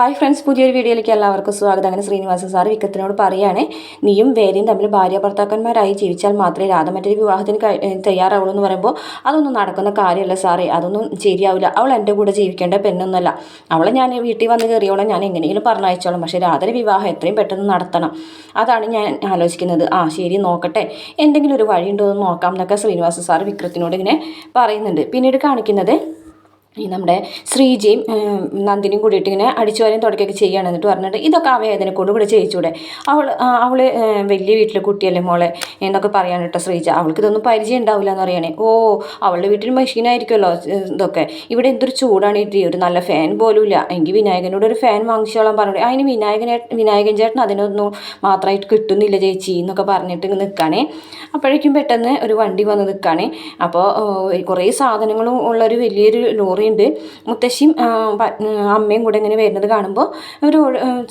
Hi friends പുതിയൊരു വീഡിയോയിലേക്ക് എല്ലാവർക്കും സ്വാഗതം. അങ്ങനെ ശ്രീനിവാസ സാർ വിക്രത്തിനോട് പറയുകയാണ് നീയും വേദയും തമ്മിൽ ഭാര്യ ഭർത്താക്കന്മാരായി ജീവിച്ചാൽ മാത്രമേ രാധ മറ്റൊരു വിവാഹത്തിന് തയ്യാറാവുള്ളൂ എന്ന് പറയുമ്പോൾ അതൊന്നും നടക്കുന്ന കാര്യമല്ല സാറേ അതൊന്നും ശരിയാവില്ല. അവൾ എന്റെ കൂടെ ജീവിക്കേണ്ട പെണ്ണൊന്നുമല്ല അവളെ ഞാൻ വീട്ടിൽ വന്ന് കയറിയോളെ. ഞാൻ എങ്ങനെയെങ്കിലും പറഞ്ഞയച്ചോളാം. പക്ഷേ രാധയുടെ വിവാഹം എത്രയും പെട്ടെന്ന് നടത്തണം. അതാണ് ഞാൻ ആലോചിക്കുന്നത്. ആ ശരി നോക്കട്ടെ. എന്തെങ്കിലും ഒരു വഴിയുണ്ടോ? എന്ന് നോക്കാം എന്നൊക്കെ ശ്രീനിവാസ സാർ വിക്രത്തിനോട് ഇങ്ങനെ പറയുന്നുണ്ട്. പിന്നീട് കാണിക്കുന്നത് ഈ നമ്മുടെ ശ്രീജയും നന്ദിനിയും കൂടിയിട്ട് ഇങ്ങനെ അടിച്ചു വരെയും തുടക്കുകയൊക്കെ ചെയ്യുകയാണ് എന്നിട്ട് പറഞ്ഞിട്ട് ഇതൊക്കെ ആ വേദന കൊണ്ട് ഇവിടെ ചെയ്യിച്ചൂടെ. അവൾ അവൾ വലിയ വീട്ടിലെ കുട്ടിയല്ലേ മോളെ എന്നൊക്കെ പറയാൻ കേട്ടോ ശ്രീജ. അവൾക്ക് ഇതൊന്നും പരിചയം ഉണ്ടാവില്ല എന്ന് പറയണേ. ഓ അവളുടെ വീട്ടിൽ മെഷീനായിരിക്കുമല്ലോ ഇതൊക്കെ. ഇവിടെ എന്തൊരു ചൂടാണ് ഈ ഒരു നല്ല ഫാൻ പോലും ഇല്ല. എങ്കിൽ വിനായകനോട് ഒരു ഫാൻ വാങ്ങിച്ചോളാൻ പറഞ്ഞു അതിന് വിനായകനെ വിനായകൻ ചേട്ടൻ അതിനൊന്നും മാത്രമായിട്ട് കിട്ടുന്നില്ല ചേച്ചി എന്നൊക്കെ പറഞ്ഞിട്ട് നിൽക്കുകയാണേ അപ്പോഴേക്കും പെട്ടെന്ന് ഒരു വണ്ടി വന്ന് നിൽക്കുകയാണേ അപ്പോൾ കുറേ സാധനങ്ങളും ഉള്ളൊരു വലിയൊരു ലോറിയുണ്ട് മുത്തശ്ശിയും അമ്മയും കൂടെ ഇങ്ങനെ വരുന്നത് കാണുമ്പോൾ ഒരു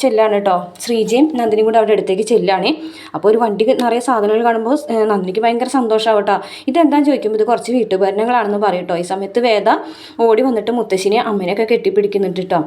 ചെല്ലാണ് കേട്ടോ. ശ്രീജയും നന്ദിനിയും കൂടെ അവിടെ അടുത്തേക്ക് ചെല്ലാണ്. അപ്പോൾ ഒരു വണ്ടി നിറയെ സാധനങ്ങൾ കാണുമ്പോൾ നന്ദിനിക്ക് ഭയങ്കര സന്തോഷമാവും കേട്ടോ. ഇതെന്താന്ന് ചോദിക്കുമ്പോൾ ഇത് കുറച്ച് വീട്ടുപകരണങ്ങളാണെന്ന് പറയും കേട്ടോ. ഈ സമയത്ത് വേദ ഓടി വന്നിട്ട് മുത്തശ്ശിനെ അമ്മേനെയൊക്കെ കെട്ടിപ്പിടിക്കുന്നുണ്ട് കേട്ടോ.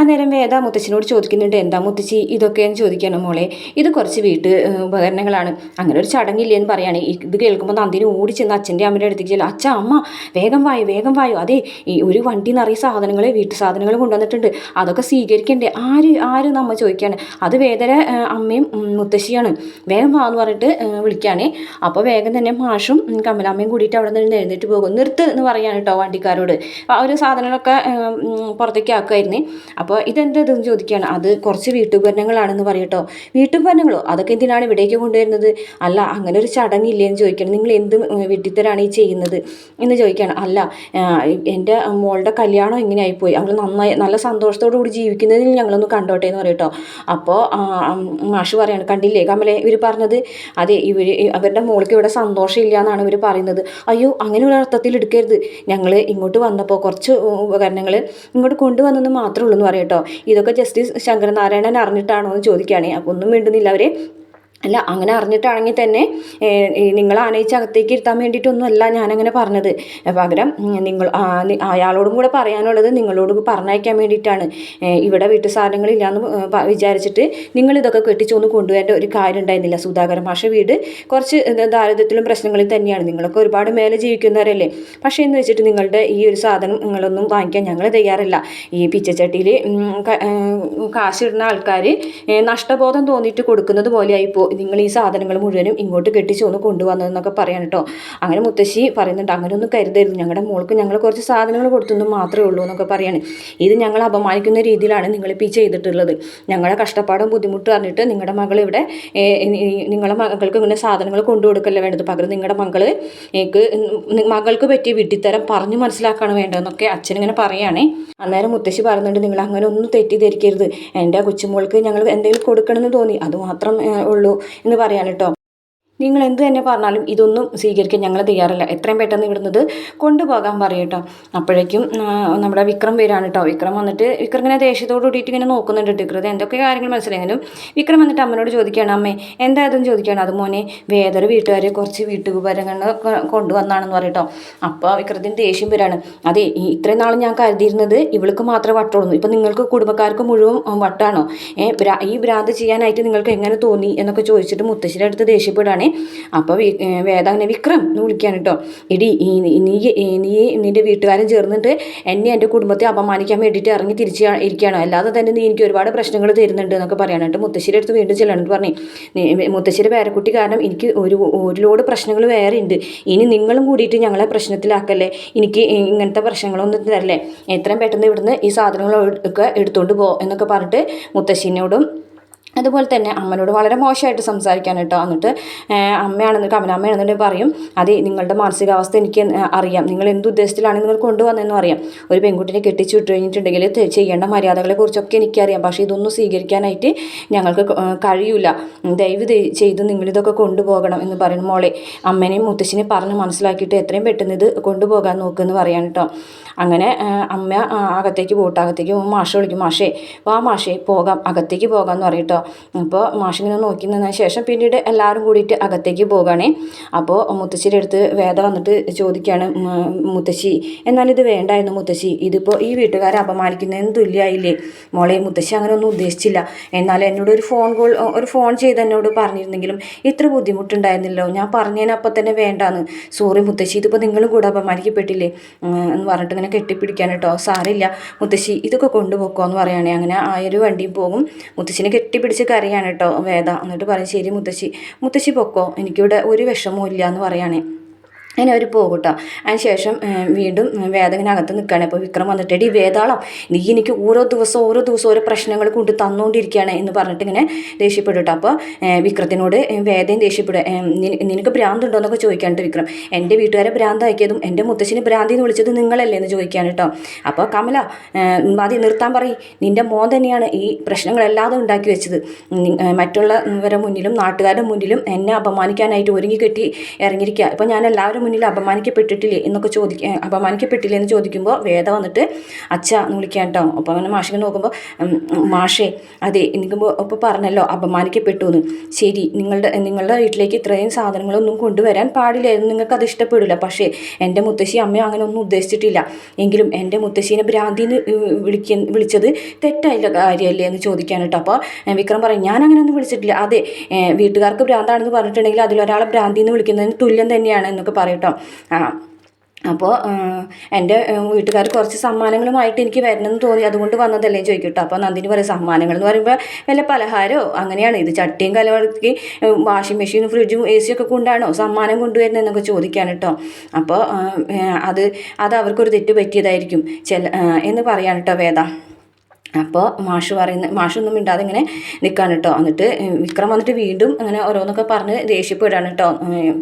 അന്നേരം വേദ മുത്തച്ഛനോട് ചോദിക്കുന്നുണ്ട് എന്താ മുത്തച്ഛി ഇതൊക്കെയെന്ന് ചോദിക്കണം മോളെ. ഇത് കുറച്ച് വീട്ട് ഉപകരണങ്ങളാണ്. അങ്ങനെ ഒരു ചടങ്ങില്ലേ എന്ന് പറയാണ് ഇത് കേൾക്കുമ്പോൾ നന്ദിനി ഓടി ചെന്ന് അച്ഛന്റെ അമ്മയുടെ അടുത്തേക്ക് ചെല്ലാം. അച്ഛ അമ്മ വേഗം വായു വേഗം വായു. അതെ ഈ ഒരു വണ്ടി നിറയെ സാധനങ്ങൾ വീട്ടു സാധനങ്ങൾ കൊണ്ടുവന്നിട്ടുണ്ട്. അതൊക്കെ സ്വീകരിക്കണ്ടേ? ആര് ആര് നമ്മൾ ചോദിക്കുകയാണ്. അത് വേദര അമ്മയും മുത്തശ്ശിയാണ്. വേഗം വാ എന്ന് പറഞ്ഞിട്ട് വിളിക്കുകയാണേ. അപ്പോൾ വേഗം തന്നെ മാഷും കമലാമ്മയും കൂടിയിട്ട് അവിടെ നിന്ന് എഴുന്നേറ്റ് പോകും. നിർത്ത് എന്ന് പറയാണ് കേട്ടോ വണ്ടിക്കാരോട്. ആ ഒരു സാധനങ്ങളൊക്കെ പുറത്തേക്ക് ആക്കുമായിരുന്നേ അപ്പോൾ ഇതെന്താ ഇതെന്ന് ചോദിക്കുകയാണ്. അത് കുറച്ച് വീട്ടുപകരണങ്ങളാണെന്ന് പറയട്ടോ വീട്ടുപകരണങ്ങളോ? അതൊക്കെ എന്തിനാണ് ഇവിടേക്ക് കൊണ്ടുവരുന്നത്? അല്ല അങ്ങനെ ഒരു ചടങ്ങില്ലേ എന്ന് ചോദിക്കണം നിങ്ങൾ എന്ത് വെട്ടിത്തരാണ് ഈ ചെയ്യുന്നത് എന്ന് ചോദിക്കുകയാണ്. അല്ല എന്റെ മോളുടെ കല്യാണം ഇങ്ങനെ ആയിപ്പോയി അവൾ നന്നായി നല്ല സന്തോഷത്തോടു കൂടി ജീവിക്കുന്നതിൽ ഞങ്ങളൊന്ന് കണ്ടോട്ടെ എന്ന് പറയട്ടോ അപ്പോൾ മാഷ് പറയാണ് കണ്ടില്ലേ? കമലെ ഇവർ പറഞ്ഞത് അതെ ഇവർ അവരുടെ മോൾക്ക് ഇവിടെ സന്തോഷമില്ല എന്നാണ് ഇവർ പറയുന്നത്. അയ്യോ അങ്ങനെ ഒരു അർത്ഥത്തിൽ എടുക്കരുത്. ഞങ്ങൾ ഇങ്ങോട്ട് വന്നപ്പോൾ കുറച്ച് ഉപകരണങ്ങൾ ഇങ്ങോട്ട് കൊണ്ടുവന്നെന്ന് മാത്രമേ ഉള്ളൂ എന്ന് പറയട്ടോ ഇതൊക്കെ ജസ്റ്റിസ് ശങ്കരനാരായണൻ അറിഞ്ഞിട്ടാണോ എന്ന് ചോദിക്കുകയാണെ. അപ്പോൾ ഒന്നും മിണ്ടുന്നില്ല അവർ അല്ല അങ്ങനെ അറിഞ്ഞിട്ടാണെങ്കിൽ തന്നെ നിങ്ങൾ ആനയിച്ച് അകത്തേക്ക് ഇരുത്താൻ വേണ്ടിയിട്ടൊന്നും അല്ല ഞാനങ്ങനെ പറഞ്ഞത്. പകരം നിങ്ങൾ അയാളോടും കൂടെ പറയാനുള്ളത് നിങ്ങളോട് പറഞ്ഞയക്കാൻ വേണ്ടിയിട്ടാണ്. ഇവിടെ വീട്ടു സാധനങ്ങളില്ലാന്ന് വിചാരിച്ചിട്ട് നിങ്ങൾ ഇതൊക്കെ കെട്ടിച്ചൊന്ന് കൊണ്ടുവരേണ്ട ഒരു കാര്യം ഉണ്ടായിരുന്നില്ല. സുധാകരൻ മാഷ വീട് കുറച്ച് ദാരിദ്ര്യത്തിലും പ്രശ്നങ്ങളിൽ തന്നെയാണ്. നിങ്ങളൊക്കെ ഒരുപാട് മേലെ ജീവിക്കുന്നവരല്ലേ. പക്ഷേ എന്ന് വെച്ചിട്ട് നിങ്ങളുടെ ഈ ഒരു സാധനം നിങ്ങളൊന്നും വാങ്ങിക്കാൻ ഞങ്ങൾ തയ്യാറല്ല. ഈ പിച്ചച്ചട്ടിയിൽ കാശിടുന്ന ആൾക്കാർ നഷ്ടബോധം തോന്നിയിട്ട് കൊടുക്കുന്നത് പോലെയായിപ്പോൾ നിങ്ങൾ ഈ സാധനങ്ങൾ മുഴുവനും ഇങ്ങോട്ട് കെട്ടിച്ച് ഒന്ന് കൊണ്ടുവന്നതെന്നൊക്കെ പറയാൻ കേട്ടോ അങ്ങനെ മുത്തശ്ശി പറയുന്നുണ്ട് അങ്ങനെ ഒന്നും കരുതരുത്. ഞങ്ങളുടെ മോൾക്ക് ഞങ്ങൾ കുറച്ച് സാധനങ്ങൾ കൊടുത്തൊന്നും മാത്രമേ ഉള്ളൂ എന്നൊക്കെ പറയാണ്. ഇത് ഞങ്ങൾ അപമാനിക്കുന്ന രീതിയിലാണ് നിങ്ങളിപ്പോൾ ഈ ചെയ്തിട്ടുള്ളത്. ഞങ്ങളുടെ കഷ്ടപ്പാടും ബുദ്ധിമുട്ടും അറിഞ്ഞിട്ട് നിങ്ങളുടെ മകൾ ഇവിടെ നിങ്ങളുടെ മകൾക്ക് ഇങ്ങനെ സാധനങ്ങൾ കൊണ്ടു കൊടുക്കല്ല വേണ്ടത്? പകരം നിങ്ങളുടെ എനിക്ക് മകൾക്ക് പറ്റിയ വിട്ടിത്തരം പറഞ്ഞു മനസ്സിലാക്കാണ് വേണ്ടതെന്നൊക്കെ അച്ഛൻ ഇങ്ങനെ പറയുകയാണേ അന്നേരം മുത്തശ്ശി പറയുന്നുണ്ട് നിങ്ങൾ അങ്ങനെ ഒന്നും തെറ്റിദ്ധരിക്കരുത്. എന്റെ കൊച്ചുമോൾക്ക് ഞങ്ങൾ എന്തെങ്കിലും കൊടുക്കണമെന്ന് തോന്നി. അത് മാത്രം ഉള്ളൂ. എന്ന് പറയാൻ കേട്ടോ നിങ്ങൾ എന്ത് തന്നെ പറഞ്ഞാലും ഇതൊന്നും സ്വീകരിക്കാൻ ഞങ്ങൾ തയ്യാറല്ല. എത്രയും പെട്ടെന്ന് ഇവിടുന്നത് കൊണ്ടുപോകാൻ പറയും കേട്ടോ അപ്പോഴേക്കും നമ്മുടെ വിക്രം വരാണ് കേട്ടോ വിക്രം വന്നിട്ട് വിക്രം ഇങ്ങനെ ദേഷ്യത്തോട് കൂടിയിട്ട് ഇങ്ങനെ നോക്കുന്നുണ്ട് ടിക്രത് എന്തൊക്കെ കാര്യങ്ങൾ മനസ്സിലായെങ്കിലും വിക്രം വന്നിട്ട് അമ്മനോട് ചോദിക്കുകയാണ് അമ്മേ എന്താ ഇതെന്ന് ചോദിക്കുകയാണ്? അത് വേദർ വീട്ടുകാരെ കുറച്ച് വീട്ടുപകരങ്ങൾ കൊണ്ടുവന്നാണെന്ന് പറയട്ടോ അപ്പോൾ വിക്രത്തിന് ദേഷ്യം വരാണ്. അതെ ഇത്രയും നാൾ ഞാൻ കരുതിയിരുന്നത് ഇവൾക്ക് മാത്രമേ വട്ടുള്ളൂ. ഇപ്പം നിങ്ങൾക്ക് കുടുംബക്കാർക്ക് മുഴുവൻ വട്ടാണോ? ഈ ഭ്രാന്ത് ചെയ്യാനായിട്ട് നിങ്ങൾക്ക് എങ്ങനെ തോന്നി? എന്നൊക്കെ ചോദിച്ചിട്ട് മുത്തശ്ശിയുടെ അടുത്ത് ദേഷ്യപ്പെടാണ് അപ്പോൾ വേദ വിക്രം എന്ന് വിളിക്കുകയാണ് കേട്ടോ എടി നീ നീ നിന്റെ വീട്ടുകാരൻ ചേർന്നിട്ട് എന്നെ എന്റെ കുടുംബത്തെ അപമാനിക്കാൻ വേണ്ടിയിട്ട് ഇറങ്ങി തിരിച്ച് ഇരിക്കുകയാണ്. അല്ലാതെ തന്നെ നീ എനിക്ക് ഒരുപാട് പ്രശ്നങ്ങൾ തരുന്നുണ്ട് എന്നൊക്കെ പറയാനായിട്ട് മുത്തശ്ശിയുടെ അടുത്ത് വീണ്ടും ചെല്ലണമെന്ന് പറഞ്ഞു. മുത്തശ്ശിയുടെ പേരക്കുട്ടി കാരണം എനിക്ക് ഒരു ഒരു ലോഡ് പ്രശ്നങ്ങൾ വേറെ ഉണ്ട് ഇനി നിങ്ങളും കൂടിയിട്ട് ഞങ്ങളെ പ്രശ്നത്തിലാക്കല്ലേ? എനിക്ക് ഇങ്ങനത്തെ പ്രശ്നങ്ങളൊന്നും തരല്ലേ? എത്രയും പെട്ടെന്ന് ഇവിടുന്ന് ഈ സാധനങ്ങളൊക്കെ എടുത്തുകൊണ്ട് പോ എന്നൊക്കെ പറഞ്ഞിട്ട് മുത്തശ്ശിനോടും അതുപോലെ തന്നെ അമ്മനോട് വളരെ മോശമായിട്ട് സംസാരിക്കാൻ കേട്ടോ. എന്നിട്ട് അമ്മയാണെന്ന് കമലാമ്മയാണെന്നുണ്ടെങ്കിൽ പറയും അതെ നിങ്ങളുടെ മാനസികാവസ്ഥ എനിക്ക് അറിയാം. നിങ്ങൾ എന്ത് ഉദ്ദേശത്തിലാണ് നിങ്ങൾ കൊണ്ടുവന്നതെന്നും അറിയാം. ഒരു പെൺകുട്ടിനെ കെട്ടിച്ചു വിട്ട് കഴിഞ്ഞിട്ടുണ്ടെങ്കിൽ ചെയ്യേണ്ട മര്യാദകളെക്കുറിച്ചൊക്കെ എനിക്കറിയാം. പക്ഷേ ഇതൊന്നും സ്വീകരിക്കാനായിട്ട് ഞങ്ങൾക്ക് കഴിയില്ല ദയവ് ചെയ്ത് നിങ്ങളിതൊക്കെ കൊണ്ടുപോകണം എന്ന് പറയുന്നു മോളെ. അമ്മേനെയും മുത്തശ്ശിനെയും പറഞ്ഞ് മനസ്സിലാക്കിയിട്ട് എത്രയും പെട്ടെന്ന് ഇത് കൊണ്ടുപോകാൻ നോക്കുമെന്ന് പറയാൻ കേട്ടോ. അങ്ങനെ അമ്മ അകത്തേക്ക് പോട്ടെ അകത്തേക്ക് മാഷ വിളിക്കും മാഷേ വാ മാഷേ പോകാം. അകത്തേക്ക് പോകാമെന്ന് പറയും കേട്ടോ. അപ്പോൾ മാഷിങ്ങനെ നോക്കി നിന്നതിന് ശേഷം പിന്നീട് എല്ലാവരും കൂടിയിട്ട് അകത്തേക്ക് പോകുകയാണേ അപ്പോൾ മുത്തശ്ശിയുടെ അടുത്ത് വേദ വന്നിട്ട് ചോദിക്കുകയാണ് "ഉം, മുത്തശ്ശി ഇത് വേണ്ടായിരുന്നു മുത്തശ്ശി. ഇതിപ്പോൾ ഈ വീട്ടുകാരെ അപമാനിക്കുന്നതിന് തുല്യമായില്ലേ മോളെ മുത്തശ്ശി അങ്ങനെ ഒന്നും ഉദ്ദേശിച്ചില്ല. എന്നാൽ എന്നോട് ഒരു ഫോൺ കോൾ ഒരു ഫോൺ ചെയ്ത് എന്നോട് പറഞ്ഞിരുന്നെങ്കിലും ഇത്ര ബുദ്ധിമുട്ടുണ്ടായിരുന്നില്ലോ. ഞാൻ പറഞ്ഞതിനപ്പം തന്നെ വേണ്ടാന്ന്. സോറി മുത്തശ്ശി ഇതിപ്പോൾ നിങ്ങളും കൂടെ അപമാനിക്കപ്പെട്ടില്ലേ? എന്ന് പറഞ്ഞിട്ട് ഇങ്ങനെ കെട്ടിപ്പിടിക്കാൻ കേട്ടോ. സാറില്ല മുത്തശ്ശി ഇതൊക്കെ കൊണ്ടുപോക്കോ എന്ന് പറയുകയാണെങ്കിൽ അങ്ങനെ ആയൊരു വണ്ടിയും പോകും. മുത്തശ്ശിനെ കെട്ടിപ്പിടിച്ച് കരയാണ് കേട്ടോ വേദ. എന്നിട്ട് പറയും ശരി മുത്തശ്ശി മുത്തശ്ശി പൊക്കോ എനിക്കിവിടെ ഒരു വിഷമവും ഇല്ല എന്ന് പറയുകയാണെ അങ്ങനെ അവർ പോകും കേട്ടോ അതിന് ശേഷം ഏഹ്, വീണ്ടും വേദ നിൽക്കുകയാണ് അപ്പോൾ വിക്രം വന്നിട്ട് എടി വേദാളം നീ എനിക്ക് ഓരോ ദിവസം ഓരോ ദിവസം ഓരോ പ്രശ്നങ്ങൾ കൊണ്ട് തന്നുകൊണ്ടിരിക്കുകയാണ് എന്ന് പറഞ്ഞിട്ട് ഇങ്ങനെ ദേഷ്യപ്പെടും കേട്ടോ അപ്പോൾ വിക്രത്തിനോട് വേദയും ദേഷ്യപ്പെടുക നിനക്ക് ഭ്രാന്തുണ്ടോ എന്നൊക്കെ ചോദിക്കാനുണ്ട് വിക്രം. എന്റെ വീട്ടുകാരെ ഭ്രാന്താക്കിയതും എന്റെ മുത്തശ്ശിനെ ഭ്രാന്തി എന്ന് വിളിച്ചത് നിങ്ങളല്ലേ എന്ന് ചോദിക്കാൻ കേട്ടോ. അപ്പോൾ കമല മതി നിർത്താൻ പറയും. നിന്റെ മോൻ തന്നെയാണ് ഈ പ്രശ്നങ്ങളെല്ലാതും ഉണ്ടാക്കി വെച്ചത്. മറ്റുള്ളവരുടെ മുന്നിലും നാട്ടുകാരുടെ മുന്നിലും എന്നെ അപമാനിക്കാനായിട്ട് ഒരുങ്ങി കെട്ടി ഇറങ്ങിയിരിക്കുക ഇപ്പോൾ ഞാൻ എല്ലാവരും മുന്നിൽ അപമാനിക്കപ്പെട്ടിട്ടില്ലേ എന്നൊക്കെ ചോദിക്ക അപമാനിക്കപ്പെട്ടില്ലേ എന്ന് ചോദിക്കുമ്പോൾ വേദ വന്നിട്ട് അച്ഛ എന്ന് വിളിക്കാൻ കേട്ടോ അപ്പോൾ അങ്ങനെ മാഷിനെ നോക്കുമ്പോൾ മാഷേ അതെ എനിക്ക് ഇപ്പോൾ പറഞ്ഞല്ലോ അപമാനിക്കപ്പെട്ടു എന്ന്. ശരി നിങ്ങളുടെ നിങ്ങളുടെ വീട്ടിലേക്ക് ഇത്രയും സാധനങ്ങളൊന്നും കൊണ്ടുവരാൻ പാടില്ലായിരുന്നു നിങ്ങൾക്ക് അത് ഇഷ്ടപ്പെടില്ല പക്ഷേ എന്റെ മുത്തശ്ശി അമ്മയോ അങ്ങനെ ഒന്നും ഉദ്ദേശിച്ചിട്ടില്ല. എങ്കിലും എന്റെ മുത്തശ്ശീനെ ഭ്രാന്തിന്ന് വിളിക്ക വിളിച്ചത് തെറ്റായില്ല കാര്യമല്ലേ എന്ന് ചോദിക്കാൻ കേട്ടോ അപ്പോൾ വിക്രം പറയും ഞാൻ അങ്ങനെ ഒന്നും വിളിച്ചിട്ടില്ല. അതെ വീട്ടുകാർക്ക് ഭ്രാന്താണെന്ന് പറഞ്ഞിട്ടുണ്ടെങ്കിൽ അതിലൊരാളെ ഭ്രാന്തിന്ന് വിളിക്കുന്നതിന് തുല്യം തന്നെയാണ് എന്നൊക്കെ പറയും. കേട്ടോ. ആ. അപ്പോൾ എന്റെ വീട്ടുകാർ കുറച്ച് സമ്മാനങ്ങളുമായിട്ട് എനിക്ക് വരണമെന്ന് തോന്നി. അതുകൊണ്ട് വന്നതല്ലേ ചോദിക്കട്ടോ അപ്പോൾ നന്ദിനി പറയും സമ്മാനങ്ങൾ എന്ന് പറയുമ്പോൾ വല്ല പലഹാരമോ അങ്ങനെയാണ്. ഇത് ചട്ടിയും കലവർക്കി വാഷിംഗ് മെഷീനും ഫ്രിഡ്ജും എ ഒക്കെ കൊണ്ടാണോ സമ്മാനം കൊണ്ടുവരുന്നതെന്നൊക്കെ ചോദിക്കാൻ കേട്ടോ. അപ്പോൾ അത് അത് അവർക്കൊരു തെറ്റ് പറ്റിയതായിരിക്കും. ചില എന്ന് പറയാൻ കേട്ടോ വേദ. അപ്പോൾ മാഷ് പറയുന്ന മാഷൊന്നും മിണ്ടാതെ ഇങ്ങനെ നിൽക്കാൻ കേട്ടോ എന്നിട്ട് വിക്രം വന്നിട്ട് വീണ്ടും അങ്ങനെ ഓരോന്നൊക്കെ പറഞ്ഞ് ദേഷ്യപ്പെടുകയാണ് കേട്ടോ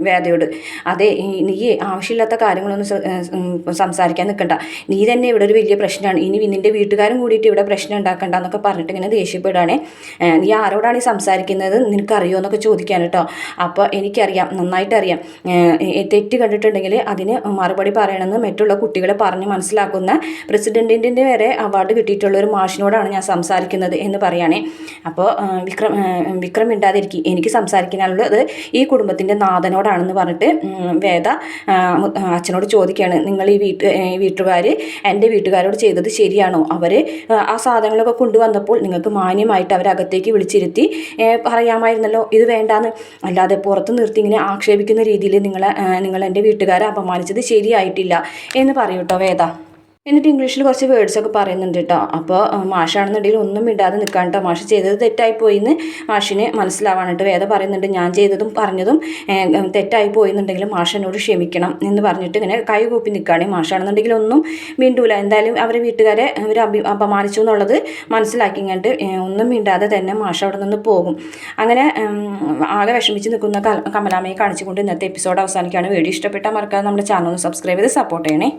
വേദയോട്. അതെ നീ ആവശ്യമില്ലാത്ത കാര്യങ്ങളൊന്നും സംസാരിക്കാൻ നിൽക്കണ്ട നീ തന്നെ ഇവിടെ ഒരു വലിയ പ്രശ്നമാണ്. ഇനി നിന്റെ വീട്ടുകാരും കൂടിയിട്ട് ഇവിടെ പ്രശ്നം ഉണ്ടാക്കണ്ട എന്നൊക്കെ പറഞ്ഞിട്ട് ഇങ്ങനെ ദേഷ്യപ്പെടുകയാണേ. നീ ആരോടാണ് ഈ സംസാരിക്കുന്നത്? നിനക്കറിയോ എന്നൊക്കെ ചോദിക്കാൻ കേട്ടോ അപ്പോൾ എനിക്കറിയാം നന്നായിട്ട് അറിയാം തെറ്റ് കണ്ടിട്ടുണ്ടെങ്കിൽ അതിന് മറുപടി പറയണമെന്ന് മറ്റുള്ള കുട്ടികളെ പറഞ്ഞ് മനസ്സിലാക്കുന്ന പ്രസിഡന്റിന്റെ വരെ അവാർഡ് കിട്ടിയിട്ടുള്ള ഒരു മാഷിനോടാണ് ഞാൻ സംസാരിക്കുന്നത് എന്ന് പറയുകയാണേ അപ്പോൾ വിക്രം വിക്രം മിണ്ടാതിരിക്കും എനിക്ക് സംസാരിക്കാനുള്ളത് ഈ കുടുംബത്തിന്റെ നാഥനോടാണെന്ന് പറഞ്ഞിട്ട് വേദ അച്ഛനോട് ചോദിക്കുകയാണ്. നിങ്ങൾ ഈ വീട്ട് വീട്ടുകാർ എന്റെ വീട്ടുകാരോട് ചെയ്തത് ശരിയാണോ? അവർ ആ സാധനങ്ങളൊക്കെ കൊണ്ടുവന്നപ്പോൾ നിങ്ങൾക്ക് മാന്യമായിട്ട് അവരകത്തേക്ക് വിളിച്ചിരുത്തി പറയാമായിരുന്നല്ലോ? ഇത് വേണ്ടാന്ന്. അല്ലാതെ പുറത്ത് നിർത്തി ഇങ്ങനെ ആക്ഷേപിക്കുന്ന രീതിയിൽ നിങ്ങളെ നിങ്ങൾ എന്റെ വീട്ടുകാരെ അപമാനിച്ചത് ശരിയായിട്ടില്ല. എന്ന് പറയൂട്ടോ വേദ. എന്നിട്ട് ഇംഗ്ലീഷിൽ കുറച്ച് വേർഡ്സ് ഒക്കെ പറയുന്നുണ്ട് കേട്ടോ അപ്പോൾ മാഷാണെന്നുണ്ടെങ്കിൽ ഒന്നും ഇടാതെ നിൽക്കാൻ കേട്ടോ മാഷ് ചെയ്തത് തെറ്റായി പോയി എന്ന് മാഷിന് മനസ്സിലാവാനായിട്ട് വേദ പറയുന്നുണ്ട് ഞാൻ ചെയ്തതും പറഞ്ഞതും തെറ്റായി പോയെന്നുണ്ടെങ്കിൽ മാഷനോട് ക്ഷമിക്കണം എന്ന് പറഞ്ഞിട്ട് ഇങ്ങനെ കൈ കൂപ്പി നിൽക്കുകയാണ് മാഷാണെന്നുണ്ടെങ്കിൽ ഒന്നും മിണ്ടൂല. എന്തായാലും അവരെ വീട്ടുകാരെ അവർ അഭി അപമാനിച്ചു എന്നുള്ളത് മനസ്സിലാക്കി കണ്ട് ഒന്നും മിണ്ടാതെ തന്നെ മാഷ അവിടെ നിന്ന് പോകും. അങ്ങനെ ആകെ വിഷമിച്ച് നിൽക്കുന്ന കമലാമയെ കാണിച്ചുകൊണ്ട് ഇന്നത്തെ എപ്പിസോഡ് അവസാനിക്കുകയാണ്. വീഡിയോ ഇഷ്ടപ്പെട്ടാൽ മറക്കാതെ നമ്മുടെ ചാനൽ ഒന്ന് സബ്സ്ക്രൈബ് ചെയ്ത് സപ്പോർട്ട് ചെയ്യണേ.